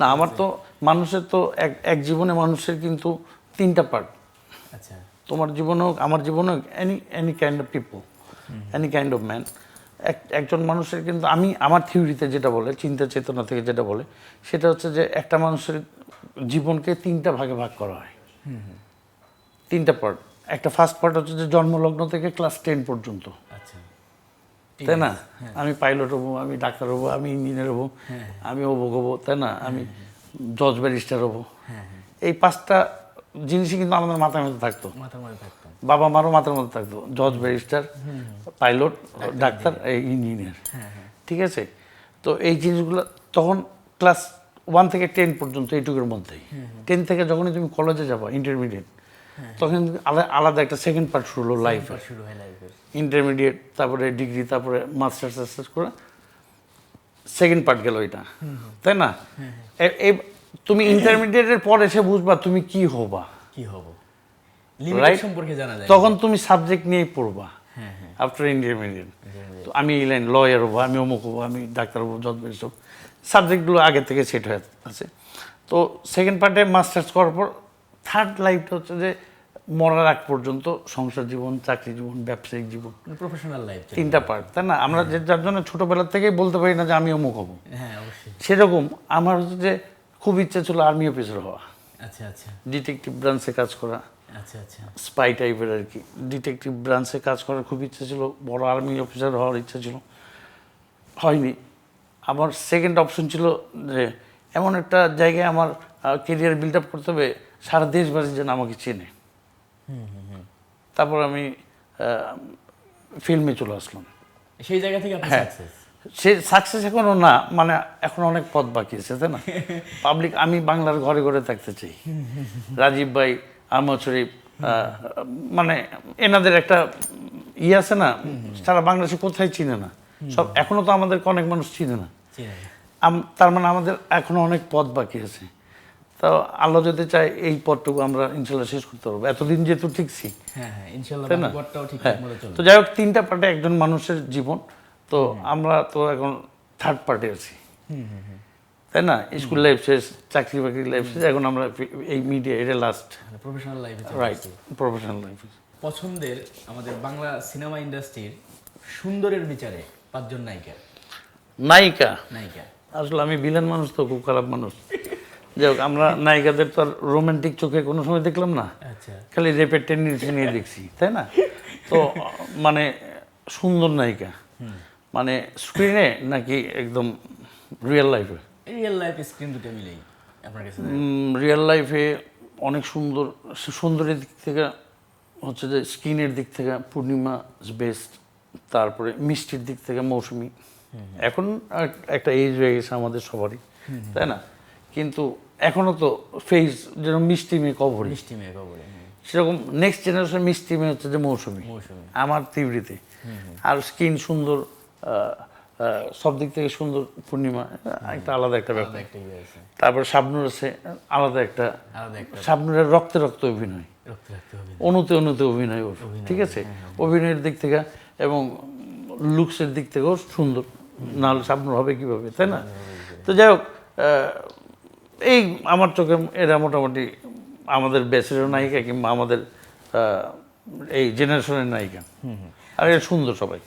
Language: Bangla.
না আমার তো মানুষের তো এক এক জীবনে মানুষের কিন্তু তিনটা পার্ট আচ্ছা। তোমার জীবনে হোক আমার জীবনে হোক any any kind of people any kind of man এক একজন মানুষের কিন্তু আমি আমার থিওরিতে যেটা বলে চিন্তা চেতনা থেকে যেটা বলে সেটা হচ্ছে যে একটা মানুষের জীবনকে তিনটা ভাগে ভাগ করা হয়। তিনটা পার্ট একটা ফার্স্ট পার্ট হচ্ছে যে জন্মলগ্ন থেকে ক্লাস টেন পর্যন্ত। আচ্ছা। তাই না? আমি পাইলট হব আমি ডাক্তার হব আমি ইঞ্জিনিয়ার হব আমি অবুক হব তাই না? আমি জজ ব্যারিস্টার হব। এই পাঁচটা জিনিসই কিন্তু আমাদের মাথার মধ্যে থাকতো। মাথার মধ্যে থাকতাম বাবা মারও মাথার মধ্যে থাকতো। জজ ব্যারিস্টার পাইলট ডাক্তার এই ইঞ্জিনিয়ার ঠিক আছে? তো এই জিনিসগুলো তখন ক্লাস ওয়ান থেকে টেন পর্যন্ত এইটুকুর মধ্যেই। টেন থেকে যখনই তুমি কলেজে যাবা ইন্টারমিডিয়েট তখন আলাদা একটা সেকেন্ড পার্ট শুরু হলো লাইফের শুরু হয় লাইফের ইন্টারমিডিয়েট তারপরে ডিগ্রি তারপরে মাস্টার্স টাস্টার্স করে সেকেন্ড পার্ট গেল এটা। তাই না? এই তুমি ইন্টারমিডিয়েটের পর এসে বুঝবা তুমি কি হবা। কি হব? সম্পর্কে জানা যায়। তখন তুমি সাবজেক্ট নিয়েই পড়বা। হ্যাঁ হ্যাঁ। আফটার ইন্টারমিডিয়েট তো আমি এই লাইন লয়ার হব আমি অমুক হব আমি ডাক্তার হব যত বেশি সাবজেক্টগুলো আগে থেকে সেট হয়ে আছে। তো সেকেন্ড পার্টে মাস্টার্স করার পর থার্ড লাইফটা হচ্ছে যে মরার আগ পর্যন্ত সংসার জীবন চাকরি জীবন ব্যবসায়িক জীবন। প্রফেশনাল লাইফ তিনটা পার্ট তাই না? আমরা যে যার জন্য ছোটোবেলা থেকেই বলতে পারি না যে আমি অমুক হব। হ্যাঁ অবশ্যই। সেরকম আমার হচ্ছে যে খুব ইচ্ছে ছিল আর্মি অফিসার হওয়া। আচ্ছা আচ্ছা। ডিটেকটিভ ব্রাঞ্চে কাজ করা। আচ্ছা আচ্ছা। স্পাই টাইপের আর কি ডিটেকটিভ ব্রাঞ্চে কাজ করার খুব ইচ্ছে ছিল বড় আর্মি অফিসার হওয়ার ইচ্ছা ছিল। হয়নি। আমার সেকেন্ড অপশন ছিল যে এমন একটা জায়গায় আমার কেরিয়ার বিল্ড আপ করতে হবে সারা দেশবাসী যেন আমাকে চেনে। তারপর আমি ফিল্মে চলে আসলাম। সেই জায়গা থেকে হ্যাঁ। সে সাকসেস এখনও না মানে এখন অনেক পথ বাকি আছে তাই না? পাবলিক আমি বাংলার ঘরে ঘরে থাকতে চাই। রাজীব ভাই আহমদ শরীফ মানে এনাদের একটা ই আছে না সারা বাংলাদেশে কোথায় চিনে না? সব এখনও তো আমাদেরকে অনেক মানুষ চিনে না। আম- তার মানে আমাদের এখনও অনেক পথ বাকি আছে। তো আল্লাহ যদি চায় এই পথটুকু আমরা ইনশাল্লাহ শেষ করতে পারব। এতদিন যেহেতু ঠিকছি হ্যাঁ হ্যাঁ তাই না? হ্যাঁ। তো যাই হোক তিনটা পার্টে একজন মানুষের জীবন। তো আমরা তো এখন থার্ড পার্টে আছি। তাই না? স্কুল লাইফ শেষ চাকরি বাকরি লাইফ শেষ। এখন আমরা এই মিডিয়া এটা লাস্ট প্রফেশনাল লাইফে রাইট প্রফেশনাল লাইফ পছন্দের আমাদের বাংলা সিনেমা ইন্ডাস্ট্রির সুন্দরের বিচারে পাঁচজন নায়িকা। নায়িকা? নায়িকা। আসলে আমি ভিলেন মানুষ তো খুব খারাপ মানুষ। যাই হোক আমরা নায়িকাদের তো আর রোমান্টিক চোখে কোনো সময় দেখলাম না। আচ্ছা। খালি রেপের টেন্ডেন্সি নিয়ে দেখছি তাই না? তো মানে সুন্দর নায়িকা। মানে স্ক্রিনে নাকি একদম রিয়েল লাইফে রিয়েল লাইফ স্ক্রিন দুটো মিলেই আপনার কাছে রিয়েল লাইফে অনেক সুন্দর সুন্দরের দিক থেকে হচ্ছে যে স্কিনের দিক থেকে পূর্ণিমা বেস্ট তারপরে মিষ্টির দিক থেকে মৌসুমি। এখন একটা এজ হয়ে গেছে আমাদের সবারই তাই না? কিন্তু এখনও তো ফেস যেরকম মিষ্টি মেয়ে কভরি মিষ্টি মেয়ে হ্যাঁ। সেরকম নেক্সট জেনারেশন মিষ্টি মেয়ে হচ্ছে যে মৌসুমি। আমার তীব্রিতে আর স্কিন সুন্দর সব দিক থেকে সুন্দর পূর্ণিমা একটা আলাদা একটা ব্যাপার। ইয়ে তারপর শাবনুর আছে আলাদা একটা। শাবনুরের রক্তে রক্ত অভিনয়। অনুতে অনুতে অভিনয়। ওর ঠিক আছে? অভিনয়ের দিক থেকে এবং লুকসের দিক থেকেও সুন্দর। নাহলে শাবনুর হবে কীভাবে তাই না? তো যাই হোক এই আমার চোখে এরা মোটামুটি আমাদের বেসের নায়িকা কিংবা আমাদের এই জেনারেশনের নায়িকা। আর এরা সুন্দর সবাই।